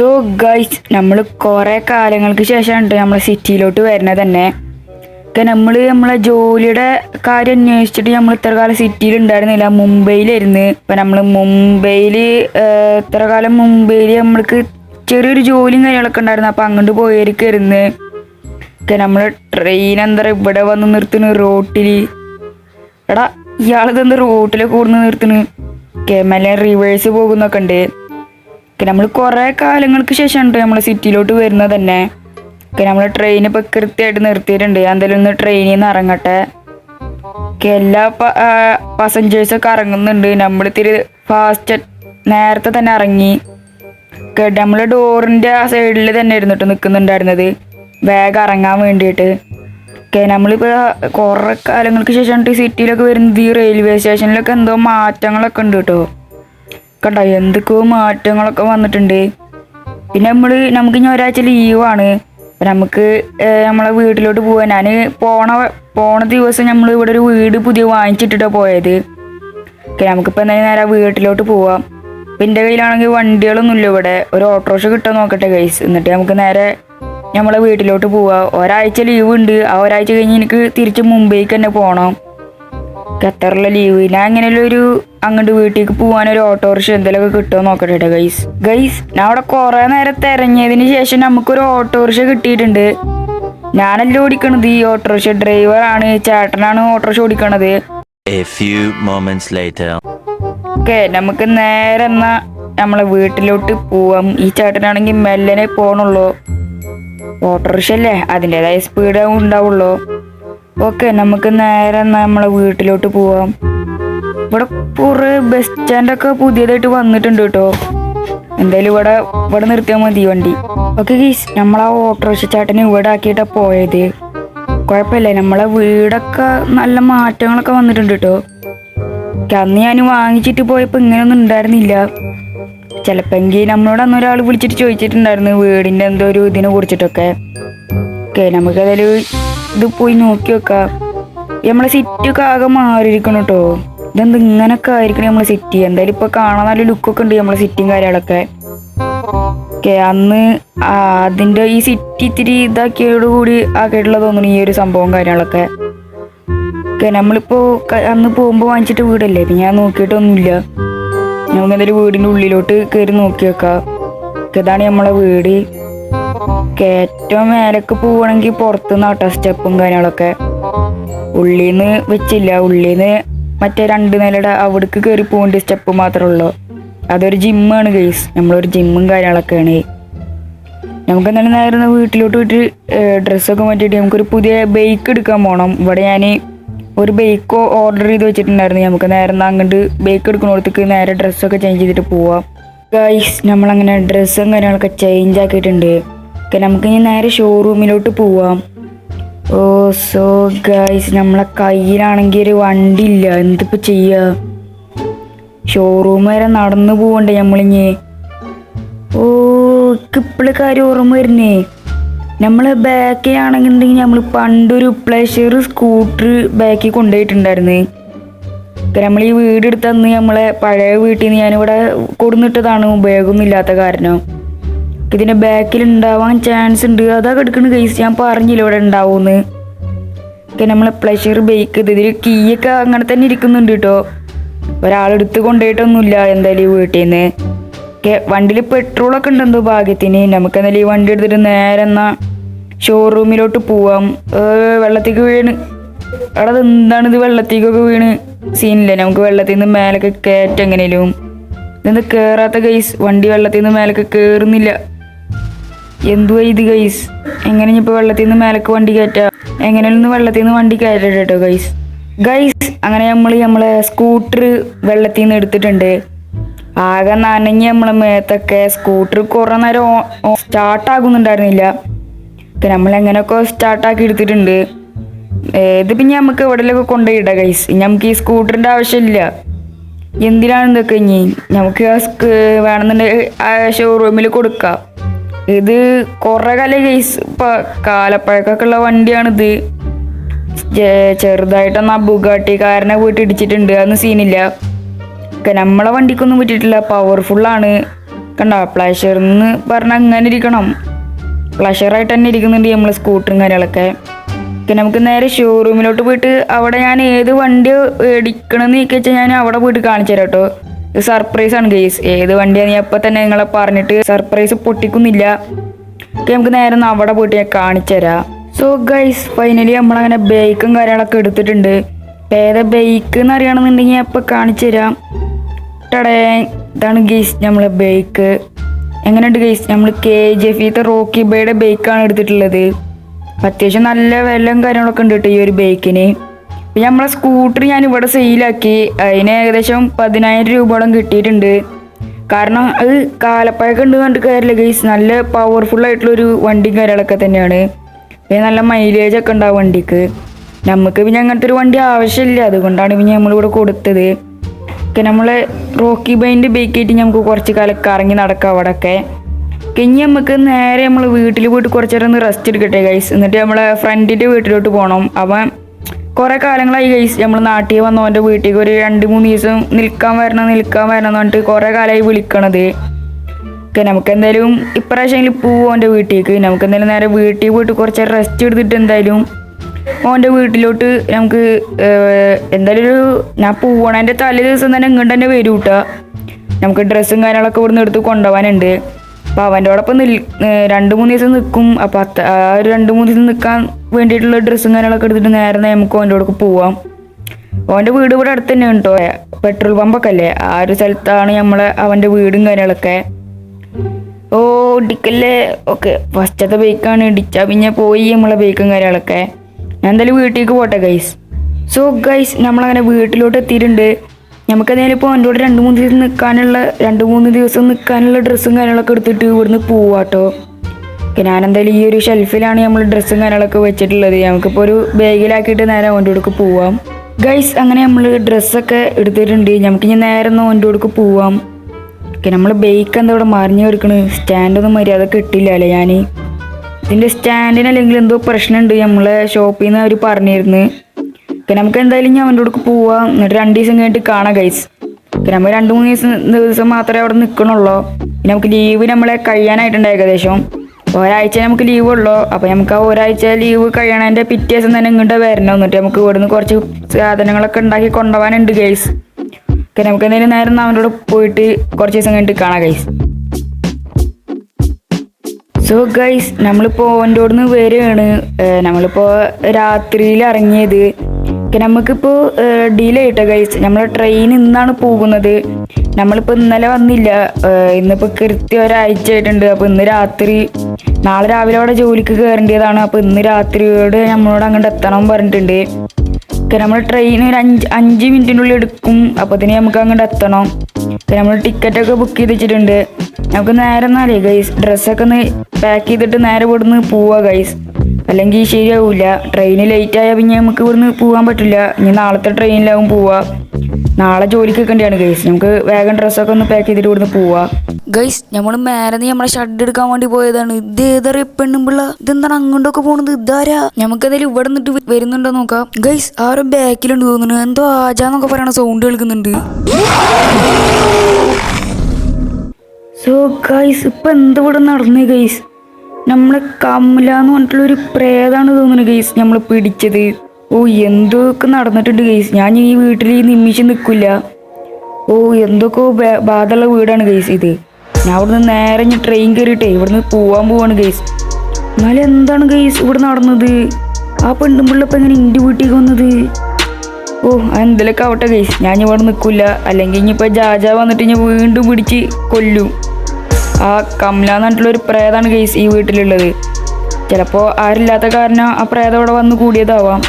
So guys നമ്മൾ കുറേ കാലങ്ങൾക്ക് ശേഷമാണ് നമ്മൾ സിറ്റിയിലോട്ട് വരുന്നത് തന്നെ. നമ്മൾ നമ്മളെ ജോലിയുടെ കാര്യം അന്വേഷിച്ചിട്ട് നമ്മൾ ഇത്ര കാലം സിറ്റിയിൽ ഉണ്ടായിരുന്നില്ല മുംബൈയിലായിരുന്നു. ഇപ്പം നമ്മൾ മുംബൈയിൽ ഇത്ര കാലം മുംബൈയിൽ നമ്മൾക്ക് ചെറിയൊരു ജോലിയും കാര്യങ്ങളൊക്കെ ഉണ്ടായിരുന്നു. അപ്പം അങ്ങോട്ട് പോയിരിക്കായിരുന്നു. ഒക്കെ നമ്മൾ ട്രെയിൻ എന്താ പറയുക ഇവിടെ വന്ന് നിർത്തുന്നു റോട്ടിൽ എടാ ഇയാളിതെന്ത് റോട്ടിൽ കൂടുന്നു നിർത്തുന്നു? കെമല റിവേഴ്സ് പോകുന്നൊക്കെ ഉണ്ട്. നമ്മൾ കുറേ കാലങ്ങൾക്ക് ശേഷമാണ് നമ്മൾ സിറ്റിയിലോട്ട് വരുന്നത് തന്നെ. നമ്മൾ ട്രെയിൻ ഇപ്പം കൃത്യമായിട്ട് നിർത്തിയിട്ടുണ്ട്. ഞാൻ എന്തായാലും ഒന്ന് ട്രെയിനിൽ നിന്ന് ഇറങ്ങട്ടെ ഒക്കെ എല്ലാ പാസഞ്ചേഴ്സൊക്കെ ഇറങ്ങുന്നുണ്ട് നമ്മൾ ഇത്തിരി ഫാസ്റ്റ് നേരത്തെ തന്നെ ഇറങ്ങി നമ്മൾ ഡോറിന്റെ ആ സൈഡിൽ തന്നെ ഇരുന്നിട്ട് നിൽക്കുന്നുണ്ടായിരുന്നത് വേഗം ഇറങ്ങാൻ വേണ്ടിയിട്ട്. ഒക്കെ നമ്മളിപ്പോൾ കുറേ കാലങ്ങൾക്ക് ശേഷമാണ് സിറ്റിയിലൊക്കെ വരുന്നത്. ഈ റെയിൽവേ സ്റ്റേഷനിലൊക്കെ എന്തോ മാറ്റങ്ങളൊക്കെ ഉണ്ട് കേട്ടോ കണ്ടോ എന്തൊക്കെയോ മാറ്റങ്ങളൊക്കെ വന്നിട്ടുണ്ട്. പിന്നെ നമ്മൾ നമുക്ക് ഇനി ഒരാഴ്ച ലീവാണ് നമുക്ക് നമ്മളെ വീട്ടിലോട്ട് പോവാൻ ഞാൻ പോണ പോണ ദിവസം നമ്മൾ ഇവിടെ ഒരു വീട് പുതിയ വാങ്ങിച്ചിട്ടിട്ടാണ് പോയത്. ഓക്കെ നമുക്കിപ്പോൾ എന്തായാലും നേരെ വീട്ടിലോട്ട് പോവാം. അപ്പം എന്റെ കയ്യിലാണെങ്കിൽ വണ്ടികളൊന്നുമില്ല ഇവിടെ. ഒരു ഓട്ടോറിക്ഷ കിട്ടാൻ നോക്കട്ടെ ഗൈസ് എന്നിട്ട് നമുക്ക് നേരെ നമ്മളെ വീട്ടിലോട്ട് പോവാം. ഒരാഴ്ച ലീവ് ഉണ്ട്. ആ ഒരാഴ്ച കഴിഞ്ഞ് എനിക്ക് തിരിച്ച് മുംബൈക്ക് തന്നെ പോകണം ഖത്തറിലെ ലീവ് ഞാൻ ഇങ്ങനെയുള്ള ഒരു അങ്ങോട്ട് വീട്ടിലേക്ക് പോകാൻ ഒരു ഓട്ടോറിക്ഷ എന്തെങ്കിലുമൊക്കെ കിട്ടുമോ നോക്കട്ടെ കേട്ടോ ഗൈസ് ഗൈസ് ഞാൻ അവിടെ കുറേ നേരം തിരഞ്ഞതിന് ശേഷം നമുക്കൊരു ഓട്ടോറിക്ഷ കിട്ടിയിട്ടുണ്ട്. ഞാനല്ല ഓടിക്കണത്? ഈ ഓട്ടോറിക്ഷ ഡ്രൈവറാണ് ചേട്ടനാണ് ഓട്ടോറിക്ഷ ഓടിക്കണത്. A few moments later. Okay നമുക്ക് നേരെ എന്നാ നമ്മളെ വീട്ടിലോട്ട് പോവാം. ഈ ചേട്ടനാണെങ്കിൽ മെല്ലനെ പോണുള്ളൂ. ഓട്ടോറിക്ഷ അല്ലേ? അതിന്റെതായ സ്പീഡ് ഉണ്ടാവുള്ളൂ. ഓക്കെ നമുക്ക് നേരെ നമ്മളെ വീട്ടിലോട്ട് പോവാം. ഇവിടെ കുറേ ബസ് സ്റ്റാൻഡൊക്കെ പുതിയതായിട്ട് വന്നിട്ടുണ്ട് കേട്ടോ. എന്തായാലും ഇവിടെ ഇവിടെ നിർത്തിയാൽ മതി വണ്ടി. ഓക്കെ ഗീസ് നമ്മളാ ഓട്ടോറിക്ഷ ചേട്ടനെ ഇവിടെ ആക്കിയിട്ടാണ് പോയത്. കുഴപ്പമില്ല നമ്മളെ വീടൊക്കെ നല്ല മാറ്റങ്ങളൊക്കെ വന്നിട്ടുണ്ട് കേട്ടോ. അന്ന് ഞാൻ വാങ്ങിച്ചിട്ട് പോയപ്പോൾ ഇങ്ങനെയൊന്നും ഉണ്ടായിരുന്നില്ല. ചിലപ്പെങ്കിൽ നമ്മളോട് അന്ന് ഒരാൾ വിളിച്ചിട്ട് ചോദിച്ചിട്ടുണ്ടായിരുന്നു വീടിന്റെ എന്തോ ഒരു ഇതിനെ കുറിച്ചിട്ടൊക്കെ. ഓക്കെ നമുക്കതിൽ ഇത് പോയി നോക്കി വെക്കാം. നമ്മളെ സിറ്റിയൊക്കെ ആകെ മാറിയിരിക്കണം കേട്ടോ ഇതെന്ത് ഇങ്ങനൊക്കെ ആയിരിക്കണം നമ്മളെ സിറ്റി എന്തായാലും ഇപ്പൊ കാണാൻ നല്ല ലുക്കൊക്കെ ഉണ്ട് നമ്മളെ സിറ്റിയും കാര്യങ്ങളൊക്കെ. ഓക്കെ അന്ന് അതിന്റെ ഈ സിറ്റി ഇത്തിരി ഇതാക്കിയോട് കൂടി ആക്കിയിട്ടുള്ള തോന്നുന്നു ഈ ഒരു സംഭവം കാര്യങ്ങളൊക്കെ. ഓക്കെ നമ്മളിപ്പോ അന്ന് പോകുമ്പോൾ വാങ്ങിച്ചിട്ട് വീടല്ലേ? പിന്നെ ഞാൻ നോക്കിയിട്ടൊന്നുമില്ല. നമുക്ക് എന്തായാലും വീടിന്റെ ഉള്ളിലോട്ട് കയറി നോക്കി വെക്കാം. ഇതാണ് നമ്മളെ വീട്. ഏറ്റവും മേലേക്ക് പോവണമെങ്കിൽ പുറത്തുനിന്ന് കേട്ടോ സ്റ്റെപ്പും കാര്യങ്ങളൊക്കെ. ഉള്ളിന്ന് വെച്ചില്ല ഉള്ളിന്ന് മറ്റേ രണ്ട് നിലയുടെ അവിടേക്ക് കയറി പോകേണ്ട സ്റ്റെപ്പ് മാത്രമേ ഉള്ളൂ. അതൊരു ജിമ്മാണ് ഗൈസ് നമ്മളൊരു ജിമ്മും കാര്യങ്ങളൊക്കെയാണ്. നമുക്ക് എന്തായാലും നേരെ ഒന്ന് വീട്ടിലോട്ട് പോയിട്ട് ഡ്രസ്സൊക്കെ മാറ്റിയിട്ട് നമുക്കൊരു പുതിയ ബൈക്ക് എടുക്കാൻ പോകണം ഇവിടെ ഞാൻ ഒരു ബൈക്ക് ഓർഡർ ചെയ്ത് വെച്ചിട്ടുണ്ടായിരുന്നു. നമുക്ക് നേരെ അങ്ങോട്ട് ബൈക്ക് എടുക്കുന്നിടത്തേക്ക് നേരെ ഡ്രസ്സൊക്കെ ചേഞ്ച് ചെയ്തിട്ട് പോവാം. ഗൈസ് നമ്മളങ്ങനെ ഡ്രസ്സും കാര്യങ്ങളൊക്കെ ചേഞ്ച് ആക്കിയിട്ടുണ്ട്. ഓക്കെ നമുക്ക് ഇനി നേരെ ഷോറൂമിലോട്ട് പോവാം. ഓ സോ ഗൈസ് നമ്മളെ കയ്യിലാണെങ്കിൽ ഒരു വണ്ടി ഇല്ല എന്തിപ്പോൾ ചെയ്യുക ഷോറൂം വരെ നടന്നു പോവണ്ടേ നമ്മളിഞ്ഞ് ഓ ഇപ്പോഴും കാര്യം ഓർമ്മ വരുന്നേ. നമ്മൾ ബാക്കിലാണെന്നുണ്ടെങ്കിൽ നമ്മൾ പണ്ടൊരു പ്ലഷർ സ്കൂട്ടർ ബാക്കിൽ കൊണ്ടുപോയിട്ടുണ്ടായിരുന്നു. നമ്മൾ ഈ വീട് എടുത്തന്ന് നമ്മളെ പഴയ വീട്ടിൽ നിന്ന് ഞാനിവിടെ കൊടുന്നിട്ടതാണ് ബാഗൊന്നും ഇല്ലാത്ത കാരണം. ഇതിന്റെ ബാക്കിൽ ഉണ്ടാവാൻ ചാൻസ് ഉണ്ട് അതാ കിടക്കുന്ന കേസ് ഞാൻ പറഞ്ഞില്ല ഇവിടെ ഉണ്ടാവുമെന്ന് ഒക്കെ നമ്മളെ പ്ലഷർ ബേക്ക് ചെയ്ത് ഇതിൽ കീയൊക്കെ അങ്ങനെ തന്നെ ഇരിക്കുന്നുണ്ട് കേട്ടോ ഒരാളെടുത്ത് കൊണ്ടുപോയിട്ടൊന്നുമില്ല എന്തായാലും ഈ വീട്ടിൽ നിന്ന് ഒക്കെ വണ്ടിയിൽ പെട്രോളൊക്കെ ഉണ്ടെന്തോ ഭാഗ്യത്തിന്. നമുക്ക് എന്തായാലും ഈ വണ്ടി എടുത്തിട്ട് നേരെ എന്നാ ഷോറൂമിലോട്ട് പോവാം. വെള്ളത്തേക്ക് വീണ്. അവിടെ എന്താണ് ഇത്? വെള്ളത്തേക്കൊക്കെ വീണ്. സീനില്ല? നമുക്ക് വെള്ളത്തിൽ നിന്ന് മേലൊക്കെ കയറ്റം എങ്ങനെയും ഇതെന്താ കയറാത്ത കേസ് വണ്ടി വെള്ളത്തിൽ നിന്ന് മേലൊക്കെ കയറുന്നില്ല എന്തുവാ ഇത് ഗൈസ് എങ്ങനെ ഇപ്പൊ വെള്ളത്തിൽ നിന്ന് മേലക്ക് വണ്ടി കയറ്റാ എങ്ങനെയൊന്ന് വെള്ളത്തിൽ നിന്ന് വണ്ടി കയറ്റട്ടെ കേട്ടോ ഗൈസ് ഗൈസ് അങ്ങനെ നമ്മൾ നമ്മളെ സ്കൂട്ടർ വെള്ളത്തിൽ നിന്ന് എടുത്തിട്ടുണ്ട്. ആകെ നനഞ്ഞ് നമ്മളെ മേത്തൊക്കെ സ്കൂട്ടർ കുറേ നേരം സ്റ്റാർട്ട് ആകുന്നുണ്ടായിരുന്നില്ല. ഒക്കെ നമ്മൾ എങ്ങനെയൊക്കെ സ്റ്റാർട്ടാക്കി എടുത്തിട്ടുണ്ട്. ഇത് പിന്നെ നമുക്ക് എവിടെയൊക്കെ കൊണ്ടുപോയിടാം ഗൈസ് ഇനി നമുക്ക് ഈ സ്കൂട്ടറിന്റെ ആവശ്യമില്ല. എന്തിനാണ് ഇതൊക്കെ ഇനി? നമുക്ക് വേണമെന്നുണ്ടെങ്കിൽ ഷോറൂമിൽ കൊടുക്കാം. ഇത് കുറേ കാല കേസ് ഇപ്പൊ കാലപ്പഴക്കൊക്കെ ഉള്ള വണ്ടിയാണിത്. ചെറുതായിട്ടൊന്ന് ആ ബുഗാട്ടിക്കാരനെ പോയിട്ട് ഇടിച്ചിട്ടുണ്ട് അതൊന്നും സീനില്ല. നമ്മളെ വണ്ടിക്കൊന്നും പറ്റിയിട്ടില്ല ആണ്. കണ്ട? പ്ലഷർ എന്ന് പറഞ്ഞാൽ അങ്ങനെ ഇരിക്കണം. പ്ലഷറായിട്ട് തന്നെ ഇരിക്കുന്നുണ്ട് നമ്മളെ സ്കൂട്ടറും കാര്യങ്ങളൊക്കെ. പിന്നെ നമുക്ക് നേരെ ഷോറൂമിലോട്ട് പോയിട്ട് അവിടെ ഞാൻ ഏത് വണ്ടി എടുക്കണമെന്ന് ചോദിച്ചാൽ ഞാൻ അവിടെ പോയിട്ട് കാണിച്ചു തരാം കേട്ടോ സർപ്രൈസ് ആണ് ഗെയ്സ് ഏത് വണ്ടിയാണ് ഞാൻ ഇപ്പം തന്നെ നിങ്ങളെ പറഞ്ഞിട്ട് സർപ്രൈസ് പൊട്ടിക്കുന്നില്ല. നമുക്ക് നേരെ ഒന്ന് അവിടെ പോയിട്ട് ഞാൻ കാണിച്ചു തരാം. സോ ഗൈസ് ഫൈനലി നമ്മളങ്ങനെ ബേക്കും കാര്യങ്ങളൊക്കെ എടുത്തിട്ടുണ്ട്. ഏത് ബേക്ക് എന്ന് അറിയണമെന്നുണ്ടെങ്കിൽ ഞാൻ ഇപ്പം കാണിച്ചു തരാം. ടടേ ഇതാണ് ഗെയ്സ് നമ്മളെ ബൈക്ക് എങ്ങനെയുണ്ട് ഗെയ്സ് നമ്മൾ കെ ജി എഫ് റോക്കി ബൈയുടെ ബൈക്കാണ് എടുത്തിട്ടുള്ളത്. അത്യാവശ്യം നല്ല വിലയും കാര്യങ്ങളൊക്കെ ഉണ്ട് കേട്ടോ ഈ ഒരു ബൈക്കിന് പിന്നെ നമ്മളെ സ്കൂട്ടർ ഞാൻ ഇവിടെ സെയിലാക്കി അതിന് ഏകദേശം പതിനായിരം രൂപയോളം കിട്ടിയിട്ടുണ്ട്. കാരണം അത് കാലപ്പഴക്കം ഉണ്ട് കണ്ട് കാര്യമില്ല ഗെയ്സ് നല്ല പവർഫുൾ ആയിട്ടുള്ളൊരു വണ്ടിയും കാര്യങ്ങളൊക്കെ തന്നെയാണ്. പിന്നെ നല്ല മൈലേജ് ഒക്കെ ഉണ്ടാവും വണ്ടിക്ക്. നമുക്ക് പിന്നെ അങ്ങനത്തെ ഒരു വണ്ടി ആവശ്യമില്ല. അതുകൊണ്ടാണ് പിന്നെ നമ്മളിവിടെ കൊടുത്തത്. ഒക്കെ നമ്മൾ റോക്കി ബൈന്റെ ബൈക്കായിട്ട് നമുക്ക് കുറച്ച് കാലം കറങ്ങി നടക്കാം അവിടെയൊക്കെ. കഴിഞ്ഞ് നമുക്ക് നേരെ നമ്മൾ വീട്ടിൽ പോയിട്ട് കുറച്ച് നേരം ഒന്ന് റെസ്റ്റ് എടുക്കട്ടെ ഗൈസ് എന്നിട്ട് നമ്മളെ ഫ്രണ്ടിന്റെ വീട്ടിലോട്ട് പോകണം അവൻ കുറേ കാലങ്ങളായി ഗൈസ് നമ്മൾ നാട്ടിൽ വന്നവന്റെ വീട്ടിലേക്ക് ഒരു രണ്ട് മൂന്ന് ദിവസം നിൽക്കാൻ വരണം നിൽക്കാൻ വരണം എന്ന് പറഞ്ഞിട്ട് കുറേ കാലമായി വിളിക്കണത്. ഓക്കെ നമുക്ക് എന്തായാലും ഇപ്രാവശ്യം പോവും അവന്റെ വീട്ടിലേക്ക്. നമുക്ക് എന്തായാലും നേരെ വീട്ടിൽ പോയിട്ട് കുറച്ച് റെസ്റ്റ് എടുത്തിട്ട് എന്തായാലും ഓന്റെ വീട്ടിലോട്ട് നമുക്ക് എന്തായാലും ഒരു ഞാൻ പോവണതിന്റെ തലേ ദിവസം തന്നെ ഇങ്ങോട്ട് തന്നെ വരും കേട്ടോ നമുക്ക് ഡ്രസ്സും കാര്യങ്ങളൊക്കെ ഇവിടുന്ന് എടുത്ത് കൊണ്ടുപോകാനുണ്ട് അപ്പോൾ അവന്റെ ഒപ്പം നിൽ രണ്ട് മൂന്ന് ദിവസം നിൽക്കും അപ്പോൾ അത്ത ആ ഒരു രണ്ട് മൂന്ന് ദിവസം നിൽക്കാൻ വേണ്ടിയിട്ടുള്ള ഡ്രസ്സും കാര്യങ്ങളൊക്കെ എടുത്തിട്ട് നേരെ നമുക്ക് അവന്റെ കൂടെ പോവാം. അവന്റെ വീട് ഇവിടെ അടുത്ത് തന്നെ ഉണ്ടോ പെട്രോൾ പമ്പൊക്കെ അല്ലേ ആ ഒരു സ്ഥലത്താണ് നമ്മളെ അവന്റെ വീടും കാര്യങ്ങളൊക്കെ. ഓ ഇടിക്കല്ലേ? ഓക്കെ ഫസ്റ്റത്തെ ബൈക്കാണ്. ഇടിച്ചാൽ പിന്നെ പോയി നമ്മളെ ബൈക്കും കാര്യങ്ങളൊക്കെ. ഞാൻ എന്തായാലും വീട്ടിലേക്ക് പോട്ടെ ഗൈസ് സോ ഗൈസ് നമ്മളങ്ങനെ വീട്ടിലോട്ട് എത്തിയിട്ടുണ്ട്. നമുക്ക് എന്തായാലും ഇപ്പോൾ എന്റെ കൂടെ രണ്ട് മൂന്ന് ദിവസം നിൽക്കാനുള്ള രണ്ട് മൂന്ന് ദിവസം നിൽക്കാനുള്ള ഡ്രസ്സും കാര്യങ്ങളൊക്കെ എടുത്തിട്ട് ഇവിടുന്ന് പോവാട്ടോ. ഓക്കെ ഞാനെന്തായാലും ഈ ഒരു ഷെൽഫിലാണ് നമ്മൾ ഡ്രസ്സും കാര്യങ്ങളൊക്കെ വെച്ചിട്ടുള്ളത്. നമുക്കിപ്പോൾ ഒരു ബാഗിലാക്കിയിട്ട് നേരെ ഓന്റെ കൊടുക്ക് പോവാം. ഗൈസ് അങ്ങനെ നമ്മൾ ഡ്രസ്സൊക്കെ എടുത്തിട്ടുണ്ട്. നമുക്ക് ഇനി നേരെ ഒന്ന് ഓന്റെ കൊടുക്ക് പോവാം. ഓക്കെ നമ്മൾ ബൈക്ക് എന്താ ഇവിടെ മറിഞ്ഞു കിടക്കണ്? സ്റ്റാൻഡൊന്നും മര്യാദ കിട്ടില്ല അല്ലേ ഞാൻ ഇതിന്റെ സ്റ്റാൻഡിന് അല്ലെങ്കിൽ എന്തോ പ്രശ്നമുണ്ട് നമ്മളെ ഷോപ്പിൽ നിന്ന് അവർ പറഞ്ഞിരുന്നു. നമുക്ക് എന്തായാലും ഞാൻ അവന്റെ കൂടെ പോവാം. എന്നിട്ട് രണ്ട് ദിവസം കഴിഞ്ഞിട്ട് കാണാം ഗൈസ് നമ്മൾ രണ്ട് മൂന്ന് ദിവസം ദിവസം മാത്രമേ അവിടെ നിൽക്കണുള്ളൂ. പിന്നെ നമുക്ക് ലീവ് നമ്മളെ കഴിയാനായിട്ടുണ്ട് ഏകദേശം. ഒരാഴ്ച നമുക്ക് ലീവ് ഉള്ളൂ. അപ്പോൾ നമുക്ക് ആ ഒരാഴ്ച ലീവ് കഴിയണതിന്റെ പിറ്റേ ദിവസം തന്നെ ഇങ്ങോട്ട് വരണം. എന്നിട്ട് നമുക്ക് ഇവിടുന്ന് കുറച്ച് സാധനങ്ങളൊക്കെ ഉണ്ടാക്കി കൊണ്ടുപോകാനുണ്ട് ഗൈസ് ഓക്കെ നമുക്ക് എന്തെങ്കിലും നേരം അവന്റെ കൂടെ പോയിട്ട് കുറച്ച് ദിവസം കഴിഞ്ഞിട്ട് കാണാം ഗൈസ് സോ ഗൈസ് നമ്മളിപ്പോൾ ഓന്റെ നിന്ന് വരികയാണ്. നമ്മളിപ്പോൾ രാത്രിയിൽ ഇറങ്ങിയത്. ഓക്കെ നമുക്കിപ്പോൾ ഡിലേ ആയിട്ടോ ഗൈസ് നമ്മൾ ട്രെയിൻ ഇന്നാണ് പോകുന്നത്. നമ്മളിപ്പോൾ ഇന്നലെ വന്നില്ല. ഇന്നിപ്പോൾ കൃത്യം ഒരാഴ്ച ആയിട്ടുണ്ട്. അപ്പോൾ ഇന്ന് രാത്രി നാളെ രാവിലെ അവിടെ ജോലിക്ക് കയറേണ്ടതാണ് അപ്പോൾ ഇന്ന് രാത്രിയോട് നമ്മളോട് അങ്ങോട്ട് എത്തണം പറഞ്ഞിട്ടുണ്ട്. ഓക്കെ നമ്മൾ ട്രെയിൻ ഒരു അഞ്ച് അഞ്ച് മിനിറ്റിനുള്ളിൽ എടുക്കും. അപ്പോൾ തന്നെ നമുക്ക് അങ്ങോട്ട് എത്തണം. നമ്മൾ ടിക്കറ്റൊക്കെ ബുക്ക് ചെയ്ത് വെച്ചിട്ടുണ്ട്. നമുക്ക് നേരെ എന്നാലേ ഗൈസ് ഡ്രസ്സൊക്കെ ഒന്ന് പാക്ക് ചെയ്തിട്ട് നേരെ ഇവിടുന്ന് പോവാ ഗൈസ് അല്ലെങ്കിൽ ശരിയാവില്ല ട്രെയിന് ലേറ്റ് ആയാൽ പിന്നെ നമുക്ക് ഇവിടുന്ന് പോകാൻ പറ്റില്ല. ഇനി നാളത്തെ ട്രെയിനിലാവും പോവാ. നാളെ ജോലിക്ക് വെക്കേണ്ടിയാണ് ഗൈസ് നമുക്ക് വേഗം ഡ്രസ്സൊക്കെ ഒന്ന് പാക്ക് ചെയ്തിട്ട് ഇവിടുന്ന് പോവാ. ഗൈസ് നമ്മൾ മേലെ നമ്മളെ ഷഡ് എടുക്കാൻ വേണ്ടി പോയതാണ്. ഇത് ഏതറിയ പെണ്ണുമ്പിള്ള? ഇതെന്താണ് അങ്ങോട്ടൊക്കെ പോണത്? ഇതാരാ? നമുക്ക് എന്തായാലും ഇവിടെ നിന്നിട്ട് വരുന്നുണ്ടോ നോക്കാം. ഗൈസ് ആരും ബാക്കിലുണ്ട് തോന്നുന്നു. എന്തോ ആജാന്നൊക്കെ പറയണ സൗണ്ട് കേൾക്കുന്നുണ്ട്. സോ ഗൈസ് ഇപ്പൊ എന്താ ഇവിടെ നടന്നേ ഗൈസ് നമ്മളെ കമല എന്ന് പറഞ്ഞിട്ടുള്ള ഒരു പ്രേതാണ് തോന്നുന്നു ഗെയ്സ് നമ്മൾ പിടിച്ചത്. ഓ എന്തൊക്കെ നടന്നിട്ടുണ്ട് ഗെയ്സ്? ഞാൻ ഈ വീട്ടിൽ ഈ നിമിഷം നിൽക്കില്ല ഓ എന്തൊക്കെ ബാധയുള്ള വീടാണ് ഗെയ്സ് ഇത്. ഞാൻ ഇവിടുന്ന് നേരെ ഇനി ട്രെയിൻ കയറിയിട്ടേ ഇവിടുന്ന് പോവാൻ പോവാണ് ഗെയ്സ്. എന്നാലും എന്താണ് ഗെയ്സ് ഇവിടെ നടന്നത്? ആ പെണ്ണും പിള്ളപ്പം എങ്ങനെ എന്റെ വീട്ടിലേക്ക് വന്നത്? ഓ എന്തെങ്കിലുമൊക്കെ ആവട്ടെ ഗെയ്സ്. ഞാൻ ഇവിടെ നിൽക്കില്ല അല്ലെങ്കിൽ ഇനിയിപ്പോൾ ജാജ വന്നിട്ട് ഞാൻ വീണ്ടും പിടിച്ച് കൊല്ലും. ആ കമല എന്നിട്ടുള്ള ഒരു പ്രേതാണ് ഗൈസ് ഈ വീട്ടിലുള്ളത്. ചിലപ്പോൾ ആരില്ലാത്ത കാരണം ആ പ്രേതം ഇവിടെ വന്ന് കൂടിയതാവാം.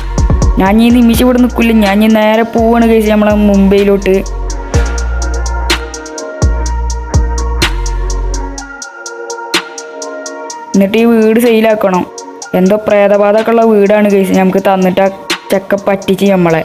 ഞാൻ ഈ നിമിഷം ഇവിടെ നിൽക്കില്ല. ഞാൻ ഈ നേരെ പോവാണ് ഗൈസ് നമ്മളെ മുംബൈയിലോട്ട്. എന്നിട്ട് ഈ വീട് സെയിലാക്കണം എന്തോ പ്രേതബാധക്കുള്ള വീടാണ് ഗൈസ് നമുക്ക് തന്നിട്ട് ആ ചെക്ക പറ്റിച്ച് നമ്മളെ.